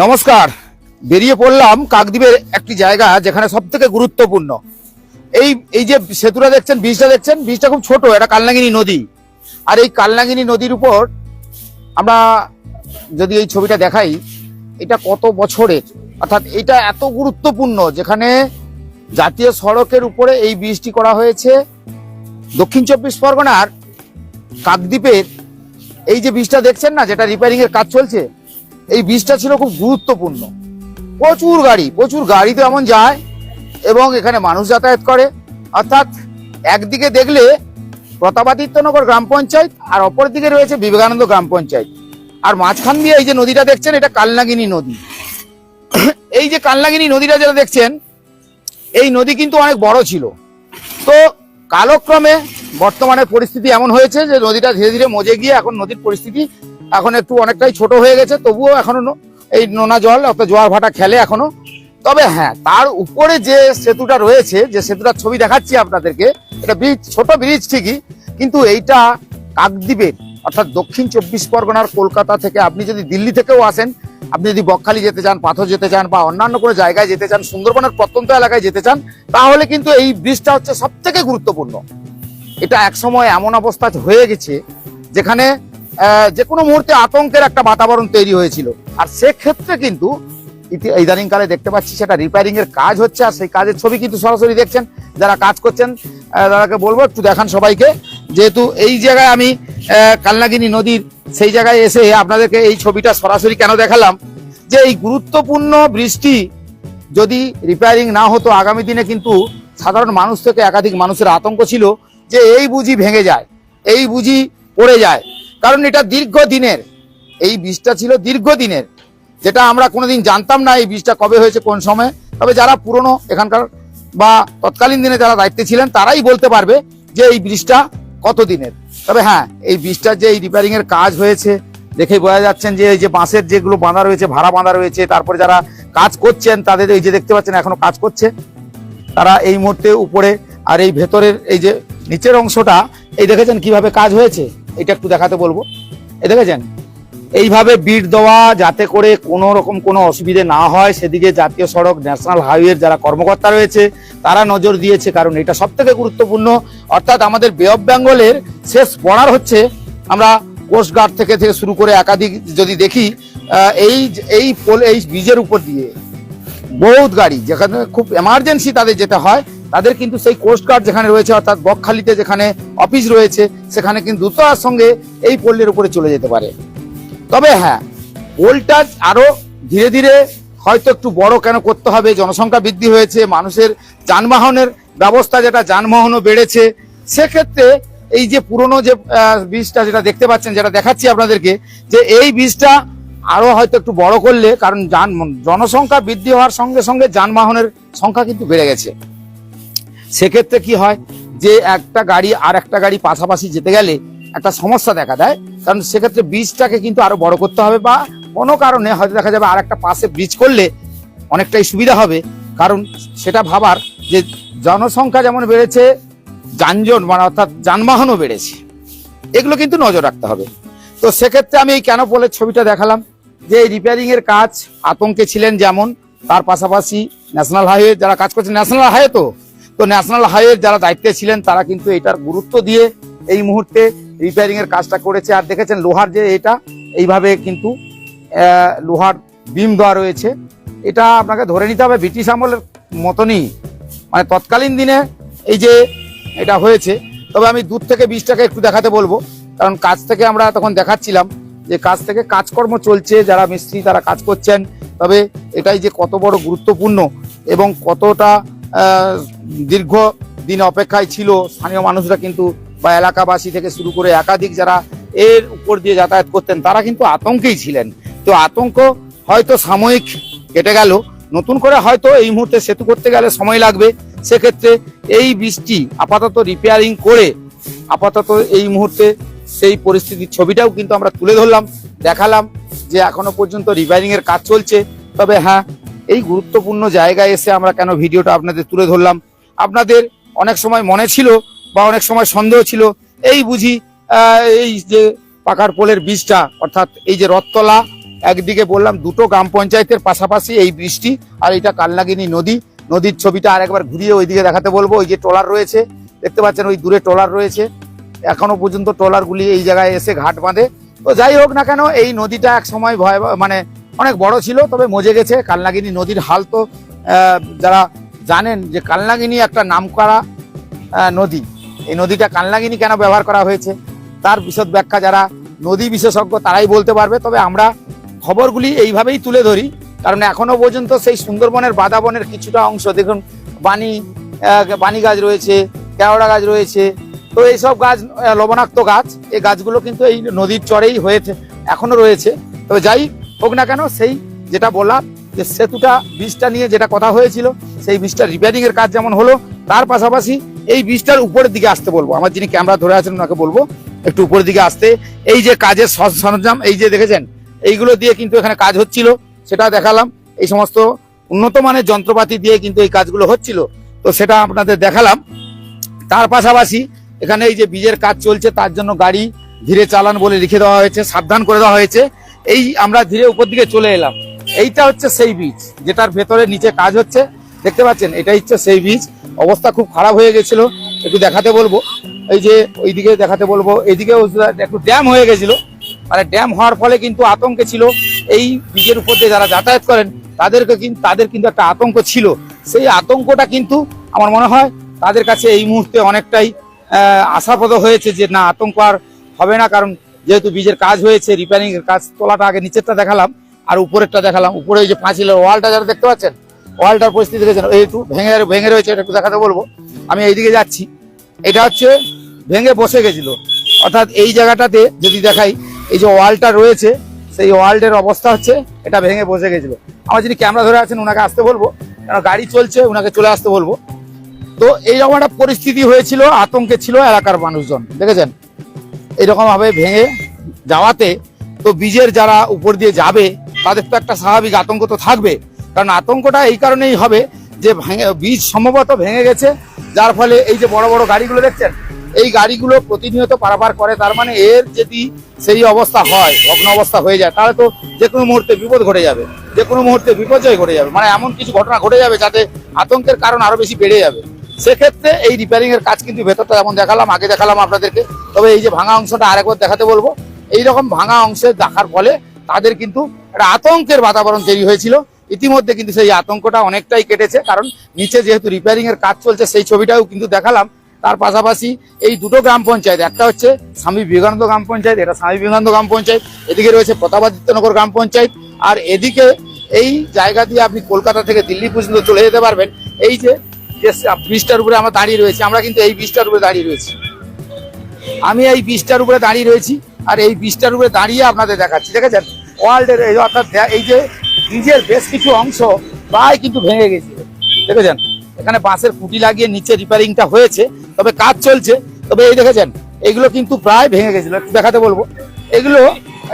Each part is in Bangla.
নমস্কার। বেরিয়ে পড়লাম কাকদ্বীপের একটি জায়গা যেখানে সব থেকে গুরুত্বপূর্ণ। এই এই যে সেতুটা দেখছেন বীজটা দেখছেন বীজটা খুব ছোট, এটা কালনাগিনী নদী। আর এই কালনাগিনী নদীর উপর আমরা যদি এই ছবিটা দেখাই, এটা কত বছরের? অর্থাৎ এটা এত গুরুত্বপূর্ণ যেখানে জাতীয় সড়কের উপরে এই বীজটি করা হয়েছে। দক্ষিণ চব্বিশ পরগনার কাকদ্বীপের এই যে বীজটা দেখছেন না, যেটা রিপেয়ারিং এর কাজ চলছে? এই বীজটা ছিল খুব গুরুত্বপূর্ণ। প্রচুর গাড়ি প্রচুর গাড়ি তো এমন যায় এবং এখানে মানুষ যাতায়াত করে। অর্থাৎ একদিকে দেখলে প্রতাপাদিত্যনগর গ্রাম পঞ্চায়েত আর অপর দিকে রয়েছে বিবেকানন্দ গ্রাম পঞ্চায়েত। আর মাঝখান দিয়ে এই যে নদীটা দেখছেন, এটা কালনাগিনী নদী। এই যে কালনাগিনী নদীটা যেটা দেখছেন, এই নদী কিন্তু অনেক বড় ছিল। তো কালক্রমে বর্তমানে পরিস্থিতি এমন হয়েছে যে নদীটা ধীরে ধীরে মজে গিয়ে এখন নদীর পরিস্থিতি এখন একটু অনেকটাই ছোট হয়ে গেছে, তবুও এখনও এই নোনা জল, অর্থাৎ জোয়ার ভাটা খেলে এখনও। তবে হ্যাঁ তার উপরে যে সেতুটা রয়েছে, যে সেতুটার ছবি দেখাচ্ছি আপনাদেরকে, এটা ব্রিজ ছোট ব্রিজ ঠিকই, কিন্তু এইটা কাকদ্বীপের, অর্থাৎ দক্ষিণ চব্বিশ পরগনার কলকাতা থেকে আপনি যদি দিল্লি থেকেও আসেন, আপনি যদি বকখালি যেতে চান, পাথর যেতে চান, বা অন্যান্য কোনো জায়গায় যেতে চান, সুন্দরবনের প্রত্যন্ত এলাকায় যেতে চান, তাহলে কিন্তু এই ব্রিজটা হচ্ছে সব থেকে গুরুত্বপূর্ণ। এটা একসময় এমন অবস্থা হয়ে গেছে, যেখানে যে কোনো মুহূর্তে আতঙ্কের একটা বাতাবরণ তৈরি হয়েছিল। আর সেক্ষেত্রে কিন্তু ইদানিংকালে দেখতে পাচ্ছি সেটা রিপেয়ারিং এর কাজ হচ্ছে, আর সেই কাজের ছবি কিন্তু সরাসরি দেখছেন, যারা কাজ করছেন তাদেরকে বলব, একটু দেখান সবাইকে। যেহেতু এই জায়গায় আমি কালনাগিনী নদীর সেই জায়গায় এসে আপনাদেরকে এই ছবিটা সরাসরি কেন দেখালাম? যে এই গুরুত্বপূর্ণ বৃষ্টি যদি রিপেয়ারিং না হতো, আগামী দিনে কিন্তু সাধারণ মানুষ থেকে একাধিক মানুষের আতঙ্ক ছিল যে এই বুঝি ভেঙে যায়, এই বুঝি পড়ে যায়। কারণ এটা দীর্ঘদিনের, এই বীজটা ছিল দীর্ঘদিনের। যেটা আমরা কোনোদিন জানতাম না এই বীজটা কবে হয়েছে, কোন সময়ে। তবে যারা পুরনো এখানকার বা তৎকালীন দিনে যারা দায়িত্বে ছিলেন, তারাই বলতে পারবে যে এই ব্রিজটা কত দিনের তবে হ্যাঁ এই ব্রিজটার যে এই রিপেয়ারিং এর কাজ হয়েছে, দেখে বোঝা যাচ্ছেন যে এই যে বাঁশের যেগুলো বাঁধা রয়েছে, ভাড়া বাঁধা রয়েছে, তারপরে যারা কাজ করছেন, তাদের এই যে দেখতে পাচ্ছেন এখনও কাজ করছে, তারা এই মুহূর্তে উপরে আর এই ভেতরের এই যে নিচের অংশটা, এই দেখেছেন কীভাবে কাজ হয়েছে? এটা একটু দেখাতে বলব। এ দেখেছেন? এইভাবে বিট দেওয়া যাতে করে কোনো রকম কোনো অসুবিধে না হয়, সেদিকে জাতীয় সড়ক, ন্যাশনাল হাইওয়ের যারা কর্মকর্তা রয়েছে, তারা নজর দিয়েছে, কারণ এটা সব থেকে গুরুত্বপূর্ণ। অর্থাৎ আমাদের বে অফ বেঙ্গলের শেষ বর্ডার হচ্ছে, আমরা কোস্টগার্ড থেকে থেকে শুরু করে একাধিক যদি দেখি এই এই পোল, এই ব্রিজের উপর দিয়ে, বহুত গাড়ি, যেখানে খুব এমার্জেন্সি তাদের যেতে হয় তাদের কিন্তু সেই কোস্টগার্ড যেখানে রয়েছে, অর্থাৎ বকখালিতে যেখানে অফিস রয়েছে, সেখানে কিন্তু দ্রুততার সঙ্গে এই পোলের উপরে চলে যেতে পারে। তবে হ্যাঁ পোলটা আরও ধীরে ধীরে হয়তো একটু বড় কেন করতে হবে, জনসংখ্যা বৃদ্ধি হয়েছে, মানুষের যানবাহনের ব্যবস্থা যেটা যানবাহনও বেড়েছে, সেক্ষেত্রে এই যে পুরনো যে বীজটা যেটা দেখতে পাচ্ছেন, যেটা দেখাচ্ছি আপনাদেরকে, যে এই বীজটা আরও হয়তো একটু বড় করলে, কারণ যান, জনসংখ্যা বৃদ্ধি হওয়ার সঙ্গে সঙ্গে যানবাহনের সংখ্যা কিন্তু বেড়ে গেছে। সেক্ষেত্রে কি হয় যে একটা গাড়ি আর একটা গাড়ি পাশাপাশি যেতে গেলে একটা সমস্যা দেখা দেয়। কারণ সেক্ষেত্রে ব্রিজটাকে কিন্তু আরও বড় করতে হবে বা কোনো কারণে হয়তো দেখা যাবে আর একটা পাশে ব্রিজ করলে অনেকটাই সুবিধা হবে। কারণ সেটা ভাবার যে জনসংখ্যা যেমন বেড়েছে, যানজট মানে অর্থাৎ যানবাহনও বেড়েছে। এগুলো কিন্তু নজর রাখতে হবে। তো সেক্ষেত্রে আমি এই কেন পোলের ছবিটা দেখালাম যে এই রিপেয়ারিং এর কাজ আতঙ্কে ছিলেন যেমন, তার পাশাপাশি ন্যাশনাল হাইওয়ে যারা কাজ করছে ন্যাশনাল হাইওয়ে তো তো ন্যাশনাল হাইওয়ে যারা দায়িত্বে ছিলেন, তারা কিন্তু এটার গুরুত্ব দিয়ে এই মুহূর্তে রিপেয়ারিং এর কাজটা করেছে। আর দেখেছেন লোহার যে এটা, এইভাবে কিন্তু লোহার বিম দেওয়া রয়েছে। এটা আপনাকে ধরে নিতে হবে ব্রিটিশ আমলের মতনই। মানে তৎকালীন দিনে এই যে এটা হয়েছে, তবে আমি দূর থেকে বীজটাকে একটু দেখাতে বলব। কারণ কাজ থেকে আমরা তখন দেখাচ্ছিলাম যে কাজ থেকে কাজকর্ম চলছে, যারা মিস্ত্রি তারা কাজ করছেন। তবে এটাই যে কত বড় গুরুত্বপূর্ণ এবং কতটা দীর্ঘ দিন অপেক্ষায় ছিল। স্থানীয় মানুষরা কিন্তু বা এলাকাবাসী থেকে শুরু করে একাধিক যারা এর উপর দিয়ে যাতায়াত করতেন, তারা কিন্তু আতঙ্কেই ছিলেন। তো আতঙ্ক হয়তো সাময়িক কেটে গেল। নতুন করে হয়তো এই মুহূর্তে সেতু করতে গেলে সময় লাগবে। সেক্ষেত্রে এই বৃষ্টি আপাতত রিপেয়ারিং করে আপাতত এই মুহূর্তে সেই পরিস্থিতির ছবিটাও কিন্তু আমরা তুলে ধরলাম, দেখালাম যে এখনও পর্যন্ত রিপেয়ারিং এর কাজ চলছে। তবে হ্যাঁ এই গুরুত্বপূর্ণ জায়গায় এসে আমরা কেন ভিডিওটা আপনাদের তুলে ধরলাম? আপনাদের অনেক সময় মনে ছিল বা অনেক সময় সন্দেহ ছিল। এই বুঝি এই যে পাকার পোলের বীজটা, অর্থাৎ এই যে রথতলা, একদিকে বললাম দুটো গ্রাম পঞ্চায়েতের পাশাপাশি এই বৃষ্টি আর এটা কালনাগিনী নদী। নদীর ছবিটা আরেকবার ঘুরিয়ে ওইদিকে দেখাতে বলব। ওই যে ট্রলার রয়েছে, দেখতে পাচ্ছেন ওই দূরে ট্রলার রয়েছে। এখনও পর্যন্ত ট্রলারগুলি এই জায়গায় এসে ঘাট বাঁধে। তো যাই হোক না কেন, এই নদীটা এক সময় ভয় মানে অনেক বড় ছিল তবে মজে গেছে। কালনাগিনী নদীর হাল তো যারা জানেন যে কালনাগিনী একটা নামকরা নদী। এই নদীটা কালনাগিনী কেন ব্যবহার করা হয়েছে? তার বিশদ ব্যাখ্যা যারা নদী বিশেষজ্ঞ তারাই বলতে পারবে। তবে আমরা খবরগুলি এইভাবেই তুলে ধরি কারণ এখনও পর্যন্ত সেই সুন্দরবনের বাদাবনের কিছুটা অংশ দেখুন আহ, বানি গাছ রয়েছে কেওড়া গাছ রয়েছে। তো এইসব গাছ লবণাক্ত গাছ এই গাছগুলো কিন্তু এই নদীর চরেই হয়েছে এখনও রয়েছে। তবে যাই হোক না কেন, সেই যেটা বললাম যে সেতুটা বীজটা নিয়ে যেটা কথা হয়েছিল, সেই বীজটা রিপেয়ারিং এর কাজ যেমন হলো, তার পাশাপাশি এই বীজটার উপরের দিকে আসতে বলব। আমার যিনি ক্যামেরা ধরে আছেন, ওনাকে বলব একটু উপরের দিকে আসতে। এই যে কাজের সরঞ্জাম, এই যে দেখেছেন, এইগুলো দিয়ে কিন্তু এখানে কাজ হচ্ছিল, সেটা দেখালাম। এই সমস্ত উন্নত মানের যন্ত্রপাতি দিয়ে কিন্তু এই কাজগুলো হচ্ছিল। তো সেটা আপনাদের দেখালাম। তার পাশাপাশি এখানে এই যে বীজের কাজ চলছে, তার জন্য গাড়ি ধীরে চালান বলে লিখে দেওয়া হয়েছে, সাবধান করে দেওয়া হয়েছে। এই আমরা ধীরে উপর দিকে চলে এলাম। এইটা হচ্ছে সেই বীজ যেটার ভেতরে নিচে কাজ হচ্ছে। দেখতে পাচ্ছেন এটাই হচ্ছে সেই বীজ অবস্থা খুব খারাপ হয়ে গেছিল একটু দেখাতে বলব। এই যে ওইদিকে দেখাতে বলব এইদিকে একটু ড্যাম হয়ে গেছিল। মানে ড্যাম হওয়ার ফলে কিন্তু আতঙ্কে ছিল। এই বীজের উপর দিয়ে যারা যাতায়াত করেন তাদেরকে কিন্তু তাদের কিন্তু একটা আতঙ্ক ছিল। সেই আতঙ্কটা কিন্তু আমার মনে হয় তাদের কাছে এই মুহূর্তে অনেকটাই আহ, আশাপ্রদ হয়েছে যে না আতঙ্ক আর হবে না কারণ যেহেতু বীজের কাজ হয়েছে রিপেয়ারিং এর কাজ, তোলাটা আগে নিচেরটা দেখালাম, আর উপরেরটা দেখালাম। উপরে ওই যে পাঁচিলের ওয়ালটা যারা দেখতে পাচ্ছেন, ওয়ালটার পরিস্থিতি দেখেছেন, এই একটু ভেঙে ভেঙে রয়েছে, এটা একটু দেখাতে বলব। আমি এইদিকে যাচ্ছি। এটা হচ্ছে ভেঙে বসে গেছিল। অর্থাৎ এই জায়গাটাতে যদি দেখাই, এই যে ওয়ালটা রয়েছে, সেই ওয়ালটার অবস্থা হচ্ছে, এটা ভেঙে বসে গেছিল। আমার যিনি ক্যামেরা ধরে আছেন ওনাকে আসতে বলব। কারণ গাড়ি চলছে ওনাকে চলে আসতে বলব। তো এইরকম একটা পরিস্থিতি হয়েছিল, আতঙ্কে ছিল এলাকার মানুষজন, দেখেছেন? এরকম ভাবে ভেঙে যাওয়াতে তো বীজের যারা উপর দিয়ে যাবে, তাদের তো একটা স্বাভাবিক আতঙ্ক তো থাকবে। কারণ আতঙ্কটা এই কারণেই হবে যে ভেঙে বীজ সম্ভবত ভেঙে গেছে। যার ফলে এই যে বড় বড় গাড়িগুলো দেখছেন, এই গাড়িগুলো প্রতিনিয়ত পারাপার করে, তার মানে এর যদি সেই অবস্থা হয়, ভগ্ন অবস্থা হয়ে যায়, তাহলে তো যে কোনো মুহূর্তে বিপদ ঘটে যাবে। যে কোনো মুহূর্তে বিপর্যয় ঘটে যাবে। মানে এমন কিছু ঘটনা ঘটে যাবে যাতে আতঙ্কের কারণ আরও বেশি বেড়ে যাবে। সেক্ষেত্রে এই রিপেয়ারিং এর কাজ কিন্তু ভেতরটা যেমন দেখালাম, আগে দেখালাম আপনাদেরকে, তবে এই যে ভাঙা অংশটা আরেকবার দেখাতে বলব। এইরকম ভাঙা অংশে দেখার ফলে তাদের কিন্তু একটা আতঙ্কের বাতাবরণ তৈরি হয়েছিল। ইতিমধ্যে কিন্তু সেই আতঙ্কটা অনেকটাই কেটেছে, কারণ নিচে যেহেতু রিপেয়ারিং এর কাজ চলছে, সেই ছবিটাও কিন্তু দেখালাম। তার পাশাপাশি এই দুটো গ্রাম পঞ্চায়েত, একটা হচ্ছে স্বামী বিবেকানন্দ গ্রাম পঞ্চায়েত, এটা স্বামী বিবেকানন্দ গ্রাম পঞ্চায়েত, এদিকে রয়েছে প্রতাপাদিত্যনগর গ্রাম পঞ্চায়েত, আর এদিকে এই জায়গা দিয়ে আপনি কলকাতা থেকে দিল্লি পর্যন্ত চলে যেতে পারবেন। এই যে ব্রিজটার উপরে আমরা দাঁড়িয়ে রয়েছি। আমরা কিন্তু এই ব্রিজটার উপরে দাঁড়িয়ে রয়েছি। আমি এই ব্রিজটার উপরে দাঁড়িয়ে রয়েছি আর এই ব্রিজটার উপরে দাঁড়িয়ে আপনাদের দেখাচ্ছি। দেখেছেন? ওয়ার্ল্ডের এই অর্থাৎ এই যে ব্রিজের বেশ কিছু অংশ প্রায় কিন্তু ভেঙে গেছিল দেখেছেন? এখানে বাঁশের খুঁটি লাগিয়ে নিচে রিপেয়ারিংটা হয়েছে, তবে কাজ চলছে। তবে এই দেখেছেন? এগুলো কিন্তু প্রায় ভেঙে গেছিল দেখাতে বলব। এগুলো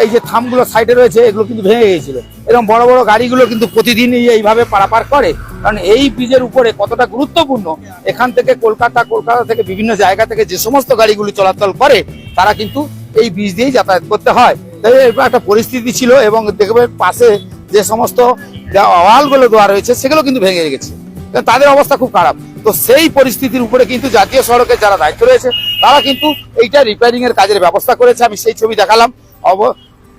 এই যে থামগুলো সাইডে রয়েছে, এগুলো কিন্তু ভেঙে গেছিল এরকম বড় বড় গাড়িগুলো কিন্তু প্রতিদিনই এইভাবে পারাপার করে। কারণ এই ব্রিজের উপরে কতটা গুরুত্বপূর্ণ, এখান থেকে কলকাতা কলকাতা থেকে বিভিন্ন জায়গা থেকে যে সমস্ত গাড়িগুলি চলাচল করে, তারা কিন্তু এই ব্রিজ দিয়েই যাতায়াত করতে হয়। তাই এরকম একটা পরিস্থিতি ছিল এবং দেখবে পাশে যে সমস্ত ওয়ালগুলো দেওয়া রয়েছে, সেগুলো কিন্তু ভেঙে গেছে। তাদের অবস্থা খুব খারাপ। তো সেই পরিস্থিতির উপরে কিন্তু জাতীয় সড়কে যারা দায়িত্ব রয়েছে, তারা কিন্তু এইটা রিপেয়ারিং এর কাজের ব্যবস্থা করেছে। আমি সেই ছবি দেখালাম। অব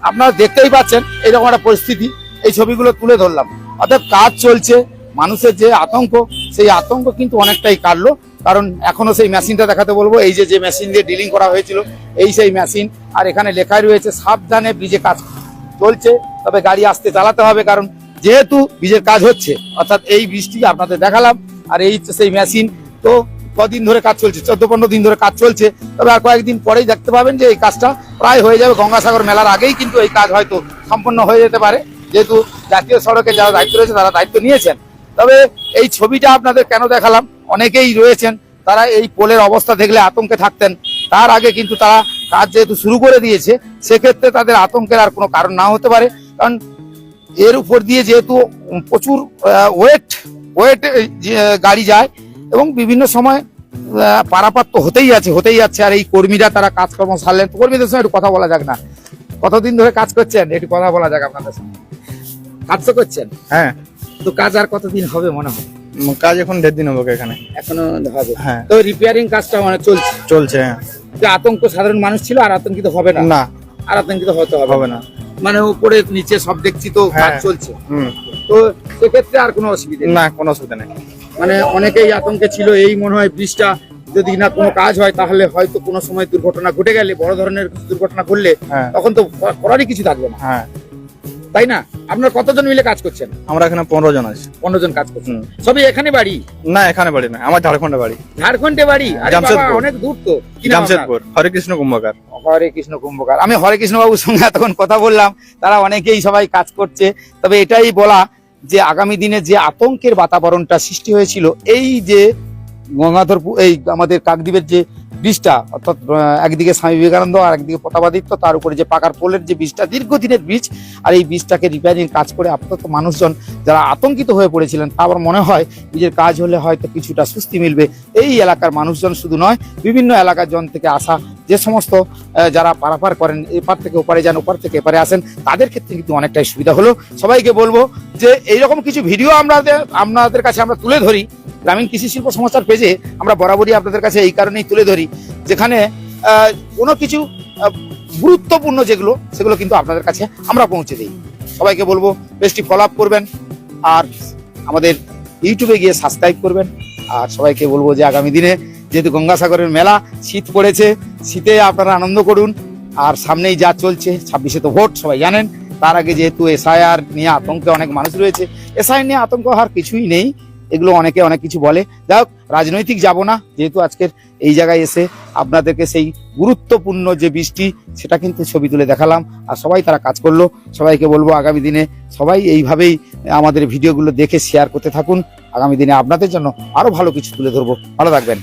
আপনারা দেখতেই পাচ্ছেন এরকম একটা পরিস্থিতি। এই ছবিগুলো তুলে ধরলাম। অর্থাৎ কাজ চলছে, মানুষের যে আতঙ্ক, সেই আতঙ্ক কিন্তু অনেকটাই কাটলো। কারণ এখনও সেই মেশিনটা দেখাতে বলব, এই যে যে মেশিন দিয়ে ডিলিং করা হয়েছিল, এই সেই মেশিন। আর এখানে লেখাই রয়েছে, সাবধানে ব্রিজে কাজ চলছে, তবে গাড়ি আসতে চালাতে হবে, কারণ যেহেতু বীজের কাজ হচ্ছে, অর্থাৎ এই বৃষ্টি আপনাদের দেখালাম, আর এই হচ্ছে সেই মেশিন। তো কদিন ধরে কাজ চলছে, চোদ্দ পনেরো দিন ধরে কাজ চলছে, তবে আর কয়েকদিন পরেই দেখতে পাবেন যে এই কাজটা প্রায় হয়ে যাবে গঙ্গাসাগর মেলার আগেই, কিন্তু এই কাজ হয়তো সম্পন্ন হয়ে যেতে পারে। যেহেতু জাতীয় সড়কে যারা দায়িত্ব রয়েছে, তারা দায়িত্ব নিয়েছেন। তবে এই ছবিটা আপনাদের কেন দেখালাম? অনেকেই রয়েছেন, তারা এই পোলের অবস্থা দেখলে আতঙ্কে থাকতেন। তার আগে কিন্তু তারা কাজ যেহেতু শুরু করে দিয়েছে, সেক্ষেত্রে তাদের আতঙ্কের আর কোনো কারণ না হতে পারে। কারণ এর উপর দিয়ে যেহেতু প্রচুর ওয়েট ওয়েট গাড়ি যায় এবং বিভিন্ন সময় আহ, পারাপার তো হতেই আছে হতেই যাচ্ছে। আর এই কর্মীরা তারা কাজকর্ম সারলেন। কর্মীদের সঙ্গে একটু কথা বলা যাক না। কতদিন ধরে কাজ করছেন? একটু কথা বলা যাক আপনাদের সঙ্গে। কাজ তো করছেন? হ্যাঁ। তো কাজ আর কতদিন হবে মনে হয়? কাজ এখন দেড় দিন হবে এখানে। এখনও হবে। হ্যাঁ। তো রিপেয়ারিং কাজটা মানে চলছে? চলছে হ্যাঁ। আতঙ্ক সাধারণ মানুষ ছিল আর আতঙ্কিত হবে না? না। আর আতঙ্কিত হতে হবে না। মানে উপরে নিচে সব দেখছি তো কাজ হ্যাঁ। চলছে। হুম। তো সেক্ষেত্রে আর কোনো অসুবিধা না কোনো অসুবিধা নেই। মানে অনেকেই আতঙ্কে ছিল এই মনে হয় ব্রিজটা যদি না কোনো কাজ হয় তাহলে হয়তো কোনো সময় দুর্ঘটনা ঘটে গেলে বড় ধরনের কিছু দুর্ঘটনা ঘটলে হ্যাঁ। তখন তো করারই কিছু থাকবে না। হ্যাঁ। তাই না? আপনার কতজন মিলে কাজ করছেন? আমরা এখানে পনেরো জন আছি। পনেরো জন কাজ করছেন। সবই এখানে বাড়ি? না এখানে বাড়ি না আমার ঝাড়খণ্ডে বাড়ি। ঝাড়খণ্ডে বাড়ি? আরে অনেক দূর তো। জামশেদপুর হরে কৃষ্ণ কুম্ভকার। হরে কৃষ্ণ কুম্ভকার। আমি হরে কৃষ্ণ বাবুর সঙ্গে এতক্ষণ কথা বললাম তারা অনেকেই সবাই কাজ করছে তবে এটাই বলা যে আগামী দিনে যে আতঙ্কের বাতাবরণটা সৃষ্টি হয়েছিল, এই যে গঙ্গাধরপুর এই আমাদের কাকদ্বীপের যে ব্রিজটা, অর্থাৎ একদিকে স্বামী বিবেকানন্দ আর একদিকে প্রতাপাদিত্য, তার উপরে যে পাকার পোলের যে বীজটা দীর্ঘদিনের বীজ আর এই বীজটাকে রিপেয়ারিং কাজ করে আপাতত মানুষজন যারা আতঙ্কিত হয়ে পড়েছিলেন, তা আমার মনে হয় ব্রিজের কাজ হলে হয়তো কিছুটা স্বস্তি মিলবে। এই এলাকার মানুষজন শুধু নয়, বিভিন্ন এলাকার জন থেকে আসা যে সমস্ত যারা পারাপার করেন, এপার থেকে ওপারে যান, ওপার থেকে এপারে আসেন, তাদের ক্ষেত্রে কিন্তু অনেকটাই সুবিধা হলো। সবাইকে বলব যে, এইরকম কিছু ভিডিও আমরা আপনাদের কাছে আমরা তুলে ধরি। গ্রামীণ কৃষি শিল্প সংস্থার পেজে আমরা বরাবরই আপনাদের কাছে এই কারণেই তুলে ধরি, যেখানে কোনো কিছু গুরুত্বপূর্ণ যেগুলো, সেগুলো কিন্তু আপনাদের কাছে আমরা পৌঁছে দিই। সবাইকে বলব বেশটি ফলো আপ করবেন আর আমাদের ইউটিউবে গিয়ে সাবস্ক্রাইব করবেন। আর সবাইকে বলব যে আগামী দিনে যেহেতু গঙ্গাসাগরের মেলা, শীত পড়েছে, শীতে আপনারা আনন্দ করুন। আর সামনেই যা চলছে, ছাব্বিশে তো ভোট, সবাই জানেন। তার আগে যেহেতু এসআইআর নিয়ে আতঙ্কে অনেক মানুষ রয়েছে এসআইআর নিয়ে আতঙ্ক হওয়ার কিছুই নেই। এগুলো অনেকে অনেক কিছু বলে। যাই রাজনৈতিক যাব না, যেহেতু আজকের এই জায়গায় এসে আপনাদেরকে সেই গুরুত্বপূর্ণ যে বৃষ্টি, সেটা কিন্তু ছবি তুলে দেখালাম। আর সবাই তারা কাজ করল। সবাইকে বলব আগামী দিনে সবাই এইভাবেই আমাদের ভিডিওগুলো দেখে শেয়ার করতে থাকুন। আগামী দিনে আপনাদের জন্য আরও ভালো কিছু তুলে ধরবো। ভালো থাকবেন।